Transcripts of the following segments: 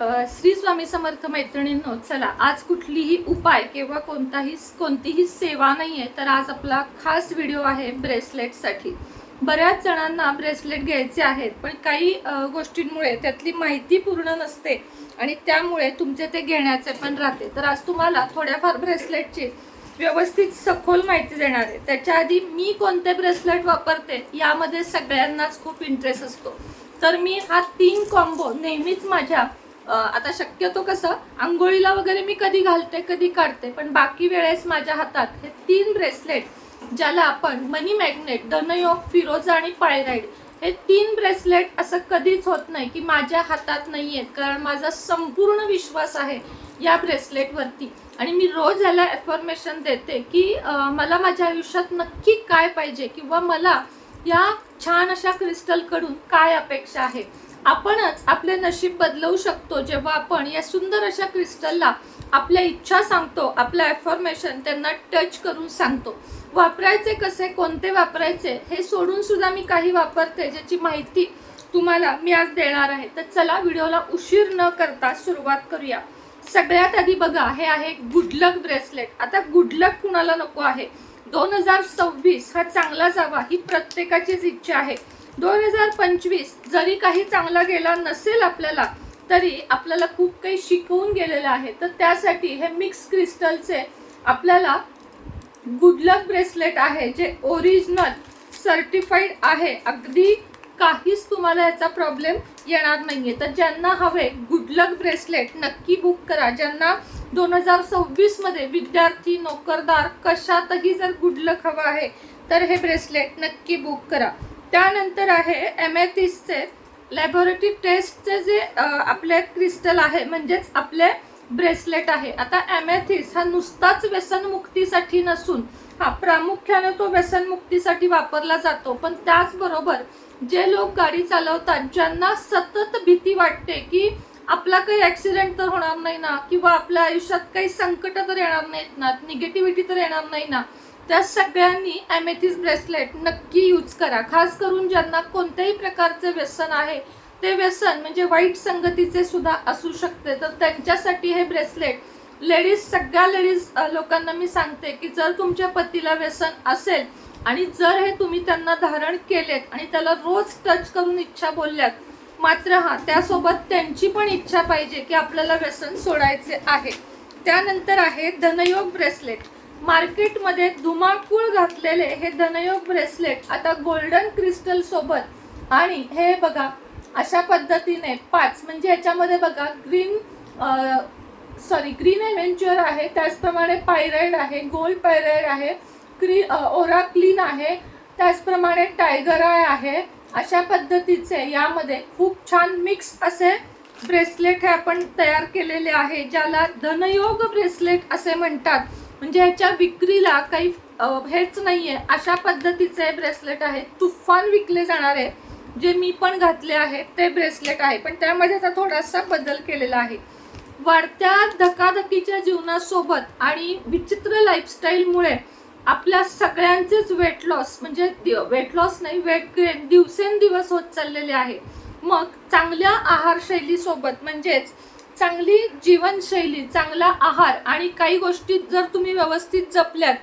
श्री स्वामी समर्थ मैत्रिणींनो चला आज कुठलीही उपाय किंवा कोणताही कोणतीही सेवा नाही आहे तर आज आपला खास व्हिडिओ आहे ब्रेसलेटसाठी. बऱ्याच जणांना ब्रेसलेट घ्यायचे आहेत पण काही गोष्टींमुळे त्यातली माहिती पूर्ण नसते आणि त्यामुळे तुमचे ते घेण्याचे पण राहते. तर आज तुम्हाला थोड्याफार ब्रेसलेटची व्यवस्थित सखोल माहिती देणार आहे. त्याच्या आधी मी कोणते ब्रेसलेट वापरते यामध्ये सगळ्यांनाच खूप इंटरेस्ट असतो. तर मी हा तीन कॉम्बो नेहमीच माझ्या आता शक्यतो कसं आंघोळीला वगैरे मी कधी घालते कधी काढते पण बाकी वेळेस माझ्या हातात हे तीन ब्रेसलेट ज्याला आपण मनी मॅग्नेट धनयोग फिरोजा आणि पायराईड हे तीन ब्रेसलेट असं कधीच होत नाही की माझ्या हातात नाही आहेत कारण माझा संपूर्ण विश्वास आहे या ब्रेसलेटवरती. आणि मी रोज याला एफॉर्मेशन देते की मला माझ्या आयुष्यात नक्की काय पाहिजे किंवा मला या छान अशा क्रिस्टलकडून काय अपेक्षा आहे. आपणच आपले नशीब बदलवू शकतो जेव्हा आपण या सुंदर अशा क्रिस्टलला आपल्या इच्छा सांगतो आपलं ॲफॉर्मेशन त्यांना टच करून सांगतो. वापरायचे कसे कोणते वापरायचे हे सोडून सुद्धा मी काही वापरते ज्याची माहिती तुम्हाला मी आज देणार आहे. तर चला व्हिडिओला उशीर न करता सुरुवात करूया. सगळ्यात आधी बघा हे आहे गुडलक ब्रेसलेट आता गुडलक कुणाला नको आहे? दोन हजार सव्वीस हा चांगला जावा ही प्रत्येकाचीच इच्छा आहे. दोन हजार पंचवीस जरी काही चांगला गेला नसेल आपल्याला तरी आपल्याला खूप काही शिकवून गेलेलं आहे. तर त्यासाठी हे मिक्स क्रिस्टलचे आपल्याला गुडलक ब्रेसलेट आहे जे ओरिजिनल सर्टिफाईड आहे. अगदी काहीच तुम्हाला याचा प्रॉब्लेम येणार नाही आहे तर ज्यांना हवे गुडलक ब्रेसलेट नक्की बुक करा. ज्यांना दोन हजार सव्वीसमध्ये विद्यार्थी नोकरदार कशातही जर गुडलक हवं आहे तर हे ब्रेसलेट नक्की बुक करा. त्यानंतर आहे एमएथिसचे लॅबोरेटरी टेस्टचे जे आपले क्रिस्टल आहे म्हणजेच आपले ब्रेसलेट आहे. आता ॲमॅथिस हा नुसताच व्यसनमुक्तीसाठी नसून हा प्रामुख्याने तो व्यसनमुक्तीसाठी वापरला जातो. पण त्याचबरोबर जे लोक गाडी चालवतात ज्यांना सतत भीती वाटते की आपला काही ॲक्सिडेंट तर होणार नाही ना किंवा आपल्या आयुष्यात काही संकट तर येणार नाहीत ना निगेटिव्हिटी तर येणार नाही ना त्या सगळ्यांनी ॲमेथिस ब्रेसलेट नक्की यूज करा. खास करून ज्यांना कोणत्याही प्रकारचे व्यसन आहे ते व्यसन म्हणजे वाईट संगतीचे सुद्धा असू शकते. तर त्यांच्यासाठी हे ब्रेसलेट लेडीज सगळ्या लेडीज लोकांना मी सांगते की जर तुमच्या पतीला व्यसन असेल आणि जर हे तुम्ही त्यांना धारण केलेत आणि त्याला रोज टच करून इच्छा बोलल्यात मात्र हा त्यासोबत त्यांची पण इच्छा पाहिजे की आपल्याला व्यसन सोडायचे आहे. त्यानंतर आहे धनयोग ब्रेसलेट मार्केटमध्ये धुमाकूळ घातलेले हे धनयोग ब्रेसलेट आता गोल्डन क्रिस्टल सोबत. आणि हे बघा अशा पद्धतीने पाच म्हणजे याच्यामध्ये बघा ग्रीन सॉरी ग्रीन ॲव्हेंचर आहे त्याचप्रमाणे पायराईड आहे गोल्ड पायराईड आहे क्री ओरा क्लीन आहे त्याचप्रमाणे टायगर आय आहे. अशा पद्धतीचे यामध्ये खूप छान मिक्स असे ब्रेसलेट हे आपण तयार केलेले आहे ज्याला धनयोग ब्रेसलेट असे म्हणतात. म्हणजे ह्याच्या विक्रीला काही हेच नाही आहे अशा पद्धतीचे ब्रेसलेट आहे तुफान विकले जाणार. आहे जे मी पण घातले आहे ते ब्रेसलेट आहे. पण त्यामध्ये आता थोडासा बदल केलेला आहे. वाढत्या धकाधकीच्या जीवनासोबत आणि विचित्र लाईफस्टाईलमुळे आपल्या सगळ्यांचेच वेट लॉस म्हणजे वेट लॉस नाही वेट गेन दिवसेंदिवस होत चाललेले आहे. मग चांगल्या आहारशैलीसोबत म्हणजेच चांगली जीवनशैली चांगला आहार आणि काही गोष्टी जर तुम्ही व्यवस्थित जपल्यात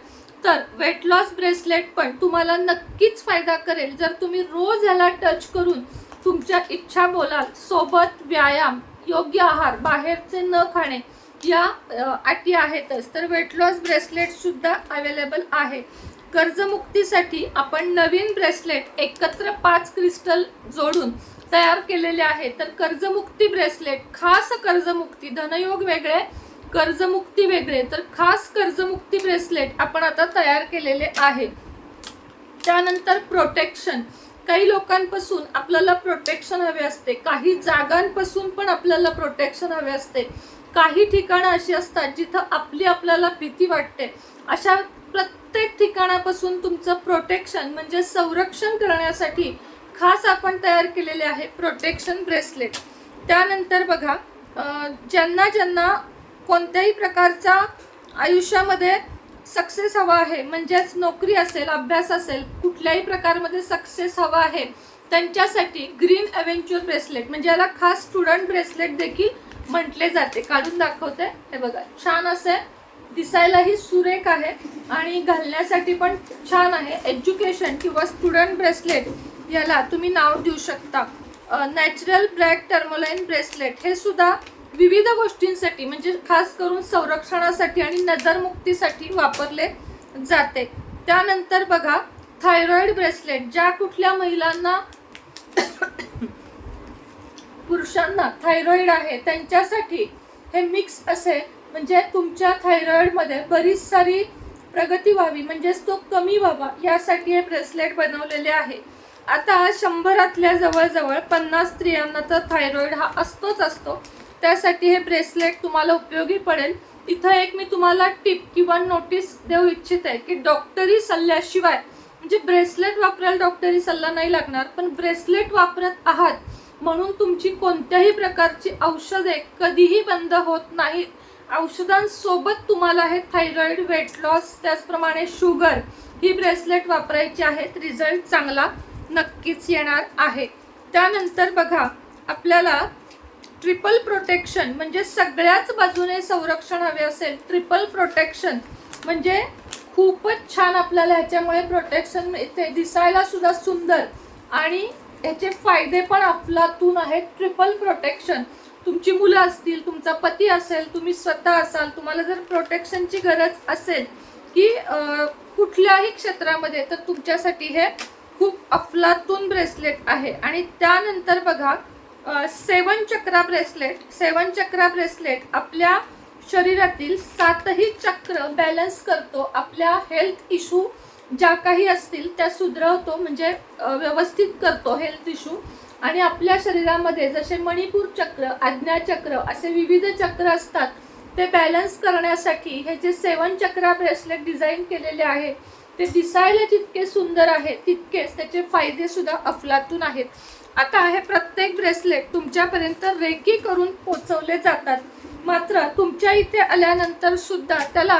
तर वेट लॉस ब्रेसलेट पण तुम्हाला नक्कीच फायदा करेल. जर तुम्ही रोज ह्याला टच करून तुमच्या इच्छा बोलाल सोबत व्यायाम योग्य आहार बाहेरचे न खाणे या अटी आहेतच तर वेट लॉस ब्रेसलेटसुद्धा अवेलेबल आहे. कर्जमुक्तीसाठी आपण नवीन ब्रेसलेट एकत्र पाच क्रिस्टल जोडून तयार केलेले आहे तर कर्जमुक्ती ब्रेसलेट खास कर्जमुक्ती धनयोग वेगळे कर्जमुक्ती वेगळे. तर खास कर्जमुक्ती ब्रेसलेट आपण आता तयार केलेले आहे. त्यानंतर प्रोटेक्शन काही लोकांपासून आपल्याला प्रोटेक्शन हवे असते. काही जागांपासून पण आपल्याला प्रोटेक्शन हवे असते. काही ठिकाणं अशी असतात जिथं आपली आपल्याला भीती वाटते. अशा प्रत्येक ठिकाणापासून तुमचं प्रोटेक्शन म्हणजे संरक्षण करण्यासाठी खास आपण तयार केलेले आहे प्रोटेक्शन ब्रेसलेट त्यानंतर बघा ज्यांना ज्यांना कोणत्याही प्रकारचा आयुष्यामध्ये सक्सेस हवा आहे म्हणजेच नोकरी असेल अभ्यास असेल कुठल्याही प्रकारमध्ये सक्सेस हवा आहे त्यांच्यासाठी ग्रीन अव्हेंचर ब्रेसलेट म्हणजे याला खास स्टुडंट ब्रेसलेट देखील म्हटले जाते. काढून दाखवते. हे बघा छान असे दिसायलाही सुरेख आहे आणि घालण्यासाठी पण छान आहे. एज्युकेशन किंवा स्टुडंट ब्रेसलेट याला तुम्ही नाव देऊ शकता. नॅचरल ब्रॅक टर्मोलाईन ब्रेसलेट हे सुद्धा विविध गोष्टींसाठी म्हणजे खास करून संरक्षणासाठी आणि नजरमुक्तीसाठी वापरले जाते. त्यानंतर बघा थायरॉईड ब्रेसलेट ज्या कुठल्या महिलांना पुरुषांना थायरॉईड आहे त्यांच्यासाठी हे मिक्स असे म्हणजे तुमच्या थायरॉईडमध्ये बरीच सारी प्रगती व्हावी. म्हणजेच तो कमी व्हावा यासाठी हे ब्रेसलेट बनवलेले आहे. आता शंभरातल्या जवळजवळ पन्नास स्त्रियांना तर थायरॉईड हा असतोच असतो. त्यासाठी हे ब्रेसलेट तुम्हाला उपयोगी पडेल. इथं एक मी तुम्हाला टिप किंवा नोटीस देऊ इच्छित आहे की डॉक्टरी सल्ल्याशिवाय म्हणजे ब्रेसलेट वापरायला डॉक्टरी सल्ला नाही लागणार पण ब्रेसलेट वापरत आहात म्हणून तुमची कोणत्याही प्रकारची औषधे कधीही बंद होत नाहीत औषधांसोबत तुम्हाला हे थायरॉईड वेट लॉस त्याचप्रमाणे शुगर ही ब्रेसलेट वापरायची आहेत रिझल्ट चांगला नक्कीच येणार आहे. त्यानंतर बघा आपल्याला ट्रिपल प्रोटेक्शन म्हणजे सगळ्याच बाजूने संरक्षण हवे असेल ट्रिपल प्रोटेक्शन म्हणजे खूपच छान आपल्याला ह्याच्यामुळे प्रोटेक्शन मिळते. दिसायला सुद्धा सुंदर. आणि ह्याचे फायदे पण आपलातून आहेत. ट्रिपल प्रोटेक्शन तुमची मुलं असतील तुमचा पती असेल तुम्ही स्वतः असाल तुम्हाला जर प्रोटेक्शनची गरज असेल की कुठल्याही क्षेत्रामध्ये तर तुमच्यासाठी हे खूप अफलातून ब्रेसलेट आहे. आणि त्यानंतर बघा सेवन चक्रा ब्रेसलेट सेवन चक्रा ब्रेसलेट आपल्या शरीरातील सातही चक्र बॅलन्स करतो. आपल्या हेल्थ इशू ज्या काही असतील त्या सुधरवतो म्हणजे व्यवस्थित करतो हेल्थ इशू आणि आपल्या शरीरामध्ये जसे मणिपूर चक्र आज्ञाचक्र असे विविध चक्र असतात ते बॅलन्स करण्यासाठी हे जे सेवन चक्रा ब्रेसलेट डिझाईन केलेले आहे ते दिसायला जितके सुंदर आहे तितकेच त्याचे फायदे सुद्धा अफलातून आहेत. आता हे प्रत्येक ब्रेसलेट तुमच्यापर्यंत रेकी करून पोचवले जातात. मात्र तुमच्या इथे आल्यानंतर सुद्धा त्याला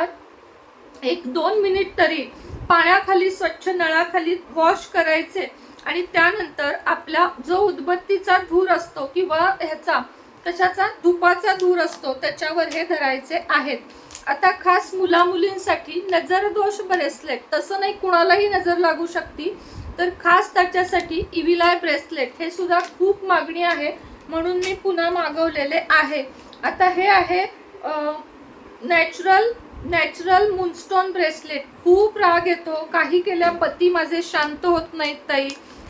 एक दोन मिनिट तरी पाण्याखाली स्वच्छ नळाखाली वॉश करायचे आणि त्यानंतर आपला जो उदबत्तीचा धूर असतो किंवा ह्याचा कशाचा? धुपाचा धूर असतो त्याच्यावर हे धरायचे आहेत. आता खास मुला मुलींसाठी नजर दोष ब्रेसलेट तसं नाही कुणालाही नजर लागू शकते. तर खास त्याच्यासाठी इविलाय ब्रेसलेट हे सुद्धा खूप मागणी आहे. म्हणून मी पुन्हा मागवलेले आहे. आता हे आहे नॅचरल नॅचरल मुनस्टोन ब्रेसलेट खूप राग येतो. काही केल्या पती माझे शांत होत नाहीत ताई.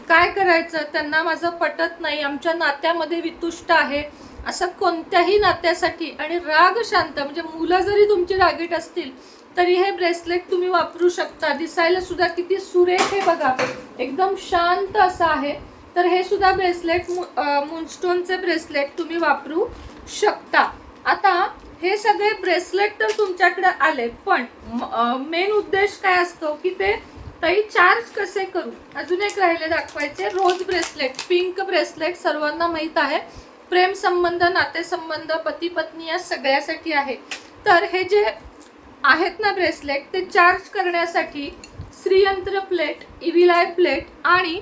काय करायचं? त्यांना माझं पटत नाही. आमच्या नात्यामध्ये वितुष्ट आहे. असं कोणत्याही नात्यासाठी आणि राग शांत म्हणजे मुलं जरी तुमची रागीट असतील तरी हे ब्रेसलेट तुम्ही वापरू शकता. दिसायला सुद्धा किती सुरेख हे बघा. एकदम शांत असं आहे. तर हे सुद्धा ब्रेसलेट मुनस्टोनचे ब्रेसलेट तुम्ही वापरू शकता. आता हे सगळे ब्रेसलेट तर तुमच्याकडे आले पण मेन उद्देश काय असतो की ते ताई चार्ज कसे करू? अजून एक राहिले दाखवायचे. रोज ब्रेसलेट पिंक ब्रेसलेट सर्वांना माहीत आहे. प्रेम संबंध नातेसंबंध पती पत्नी या सगळ्यासाठी आहे. तर हे जे आहेत ना ब्रेसलेट ते चार्ज करण्यासाठी Shriyantra plate evil eye plate आणि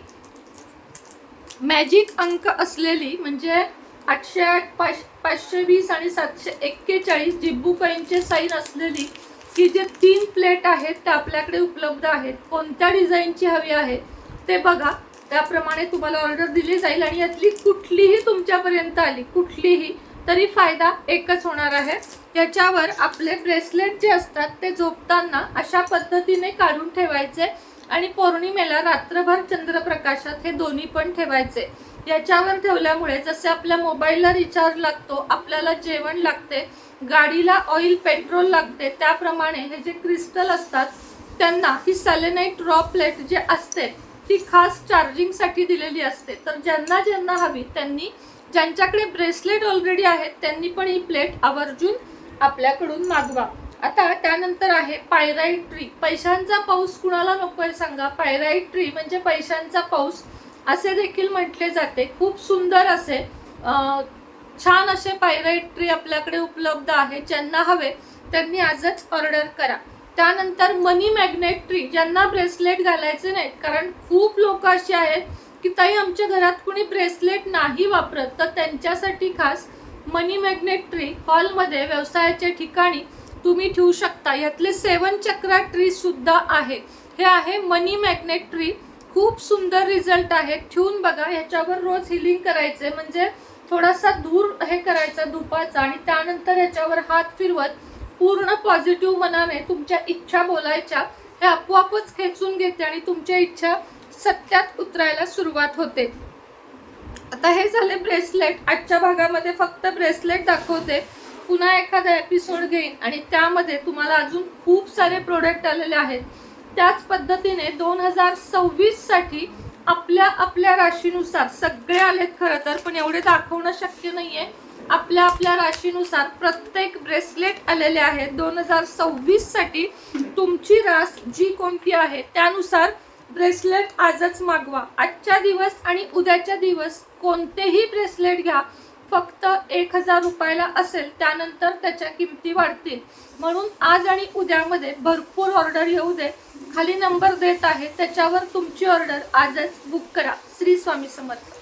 मॅजिक अंक असलेली म्हणजे आठशे आठ पाच पाचशे वीस आणि सातशे एक्केचाळीस जिब्बू कॉईनचे साईन असलेली की जे तीन प्लेट आहेत त्या आपल्याकडे उपलब्ध आहेत. कोणत्या डिझाईनची हवी आहे ते बघा. त्याप्रमाणे तुम्हाला ऑर्डर दिली जाईल आणि यातली कुठलीही तुमच्यापर्यंत आली कुठलीही तरी फायदा एकच होणार आहे. याच्यावर आपले ब्रेसलेट जे असतात ते झोपताना अशा पद्धतीने काढून ठेवायचे आणि पौर्णिमेला रात्रभर चंद्रप्रकाशात हे दोन्ही पण ठेवायचे. याच्यावर ठेवल्यामुळे जसे आपल्या मोबाईलला रिचार्ज लागतो आपल्याला जेवण लागते गाडीला ऑइल पेट्रोल लागते त्याप्रमाणे हे जे क्रिस्टल असतात त्यांना ही सॅलेनाईट रॉ प्लेट जे असते ती खास चार्जिंगसाठी दिलेली असते. तर ज्यांना ज्यांना हवी त्यांनी ज्यांच्याकडे ब्रेसलेट ऑलरेडी आहेत त्यांनी पण ही प्लेट आवर्जून आपल्याकडून मागवा. आता त्यानंतर आहे पायराईट ट्री पैशांचा पाऊस कुणाला नको आहे सांगा? पायराईट ट्री म्हणजे पैशांचा पाऊस. असे देखील म्हटले जाते. खूप सुंदर असे छान असे पायराईट ट्री आपल्याकडे उपलब्ध आहे. ज्यांना हवे त्यांनी आजच ऑर्डर करा. त्यानंतर मनी मॅग्नेट ट्री ज्यांना ब्रेसलेट घालायचे नाहीत कारण खूप लोक असे आहेत की ताई आमच्या घरात कुणी ब्रेसलेट नाही वापरत तर त्यांच्यासाठी खास मनी मॅग्नेट ट्री हॉलमध्ये व्यवसायाच्या ठिकाणी तुम्ही ठेवू शकता. यातले सेवन चक्रा ट्री सुद्धा आहे. हे आहे मनी मॅग्नेट ट्री खूप सुंदर रिझल्ट आहे. ठेवून बघा ह्याच्यावर रोज हिलिंग करायचे म्हणजे थोडासा धूर हे करायचा धुपाचा आणि त्यानंतर ह्याच्यावर हात फिरवत पूर्ण पॉझिटिव्ह मनाने तुमच्या इच्छा बोलायच्या हे आपोआपच खेचून घेते आणि तुमच्या इच्छा सत्यात उतरायला सुरुवात होते. आता हे झाले ब्रेसलेट. आजच्या भागामध्ये फक्त ब्रेसलेट दाखवते. पुन्हा एखादा एपिसोड घेईन आणि त्यामध्ये तुम्हाला अजून खूप सारे प्रोडक्ट आलेले आहेत. त्याच पद्धतीने दोन हजार सव्वीससाठी आपल्या आपल्या राशीनुसार सगळे आलेत खरं तर पण एवढे दाखवणं शक्य नाहीये. आपल्या आपल्या राशीनुसार प्रत्येक ब्रेसलेट आलेले आहेत. दोन हजार सव्वीससाठी तुमची रास जी कोणती आहे त्यानुसार ब्रेसलेट आजच मागवा. आजच्या दिवस आणि उद्याच्या दिवस कोणतेही ब्रेसलेट घ्या फक्त एक हजार रुपयाला असेल त्यानंतर त्याच्या किमती वाढतील. म्हणून आज आणि उद्यामध्ये भरपूर ऑर्डर येऊ दे. खाली नंबर देत आहे त्याच्यावर तुमची ऑर्डर आजच बुक करा. श्री स्वामी समर्थ.